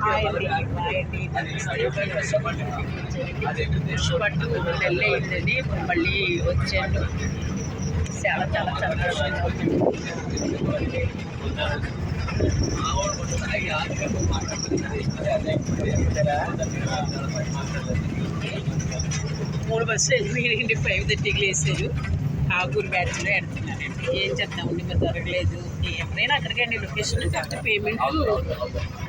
హాయండి హాయండి పట్టు నెల మళ్ళీ వచ్చాను చాలా చాలా సంతోషంగా మూడు బస్సులు వెళ్ళిపోయింది ఫైవ్ థర్టీకి లేసారు ఆగూరు బ్యాచ్లో ఎడుతున్నానండి ఏం చేద్దామండి మరి దొరకలేదు. ఎప్పుడైనా అక్కడికి అండి లొకేషన్ కాకపోతే పేమెంట్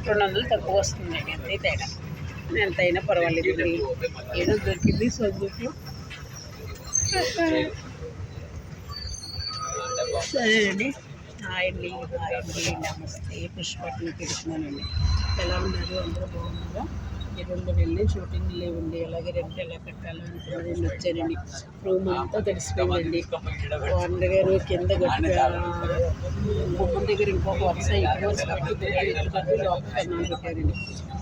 రెండు వందలు తక్కువ వస్తుందండి అంతే తేడా. ఎంతైనా పర్వాలేదు. ఏదో దొరికింది సందుకు సరేనండి. అండి. హాయ్ అండి. నమస్తే. పుష్పట్ని పెడుతున్నానండి ఎలా ఉన్నారు? అందరూ బాగున్నారా? ఎదురులో వెళ్ళి షూటింగ్ ఉండి అలాగే రెంట్ ఎలా కట్టాలో అనుకున్నది వచ్చానండి. రూమ్ అంతా తడిసిపోయిందండి. ఓనర్ గారు కింద గట్టిగా గుమ్మం దగ్గర ఇంకొక వరుస ఇంకో వరుస కట్టి లోపల కన్నాలు పెట్టారండి.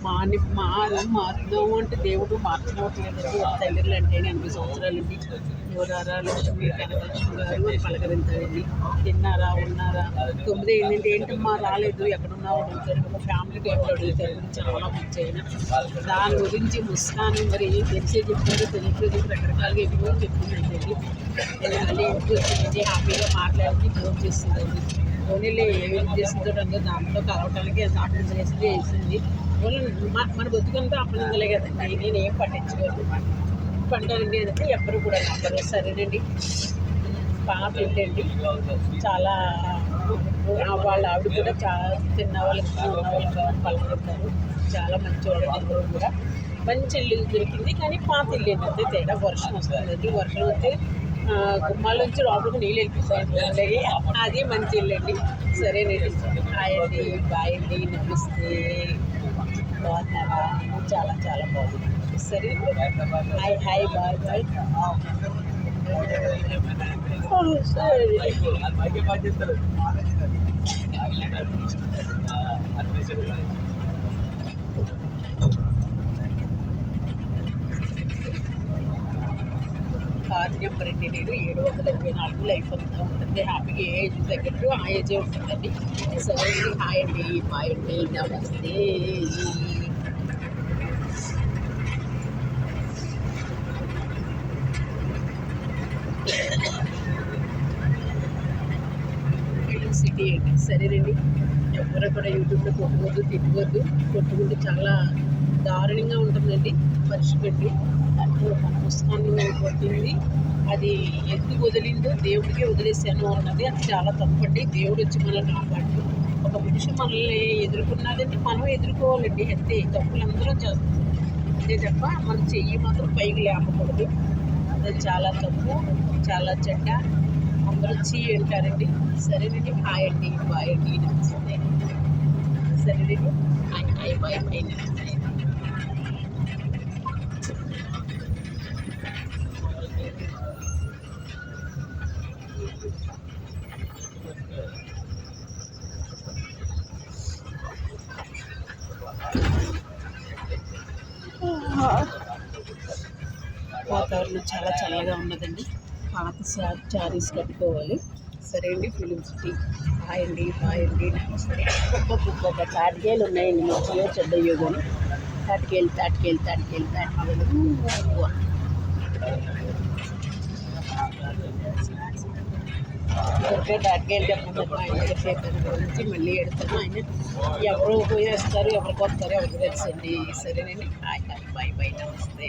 మా మా రూమ్ మారుదాము అంటే దేవుడు మార్చనట్లేదండి తల్లిలు అంటే ఎనభై సంవత్సరాలు అండి యువరారా లక్ష్మి కనకలక్ష్మి గారు పలకరించారండి. తిన్నారా ఉన్నారా? తొమ్మిది ఏంటంటే ఏంటమ్మా రాలేదు. ఎక్కడున్నావు? అడుగుతారు. ఒక ఫ్యామిలీ టైంలో అడుగుతారు. చాలా మంచి అయినా దాని గురించి ముస్కాన్ మరి తెలిసే చెప్పారు తెలియదు రకరకాలుగా ఎన్నో చెప్తుందండి నేను మళ్ళీ ఇంటికి వచ్చింది హ్యాపీగా మాట్లాడి ఫోన్ చేస్తుందండి ఓన్లీ ఏమేమి చేస్తుందో దాంట్లో కలవటానికి అప్పుడు చేసి చేసింది. ఓన్లీ మన మన బతుకంతా అప్పనిందలే కదండి. నేను ఏం పట్టించుకోను. పంటానండి అంటే ఎవ్వరు కూడా నమ్మరు. సరేనండి. పాప ఏంటండి? చాలా వాళ్ళ ఆవిడ కూడా చాలా తిన్న వాళ్ళకి ఉన్న వాళ్ళకి చాలా మంచి వాళ్ళు అందరూ కూడా. మంచి ఇల్లు దొరికింది. కానీ పాత ఇల్లు ఏంటంటే తేడా వర్షం వస్తుంది వర్షం వస్తే గుమ్మాల నుంచి లోపలికి నీళ్ళు వెళ్ళిపోతాయి అది మంచి ఇల్లు అండి. సరేనండి. హాయ్ అండి బాయ్ అండి నమస్తే. బాగున్నారా? చాలా చాలా బాగుంది సరే హాయ్ హాయ్ బాయ్ బాయ్. సరే కార్ నెంబర్ అండి నేను ఏడు వందల ఇరవై నాలుగు లైఫ్ అంతా ఉంటుంది హ్యాపీగా ఏ ఏజ్ తగ్గట్టు ఆ ఏజే ఉంటుందండి సరే అండి హాయ్ అండి బాయ్ అండి నమస్తే ఫిలిం సిటీ అండి సరేనండి ఎవరు కూడా యూట్యూబ్లో కొట్టుకోవద్దు తిట్టుకోవద్దు కొట్టుకుంటే చాలా దారుణంగా ఉంటుందండి పరిస్థితి. పెట్టి పుస్తకాన్ని కొట్టింది. అది ఎందుకు వదిలిందో దేవుడికే వదిలేసాను అన్నది అది చాలా తప్పండి. దేవుడు వచ్చి మనల్ని కాపాడు. ఒక మనిషి మనల్ని ఎదుర్కొన్నదంటే మనం ఎదుర్కోవాలండి. అంతే తప్పులు అందరం చేస్తాం అంతే తప్ప మనం చెయ్యి మాత్రం పైకి లేపకూడదు. అది చాలా తప్పు చాలా చెడ్డ. అందరూ వచ్చి అంటారండి. సరేనండి హాయ్ అండి. బాయ్ అండి. నమస్తే సరేనండి హాయ్ హాయ్ బాయ్ బాయ్ నమస్తే వాతావరణం చాలా చల్లగా ఉన్నదండి. పాత శారీస్ కట్టుకోవాలి. సరే అండి ఫిలిం సిటీ. హాయ్ అండి హాయ్ అండి నమస్తే. ఒక్కొక్క తాటికేలు ఉన్నాయండి మంచిగా చెడ్డయ్యో కానీ తాటికేలు తాటికేలు తాటికేలు తాటికేలు ఊ. తాటికేలు చెప్పండి. గురించి మళ్ళీ ఎడతాను. ఆయన ఎవరు పోయేస్తారు ఎవరికి వస్తారు ఎవరికి తెలుసండి. సరేనండి. హాయ్ హాయ్ బాయ్ బాయ్ నమస్తే.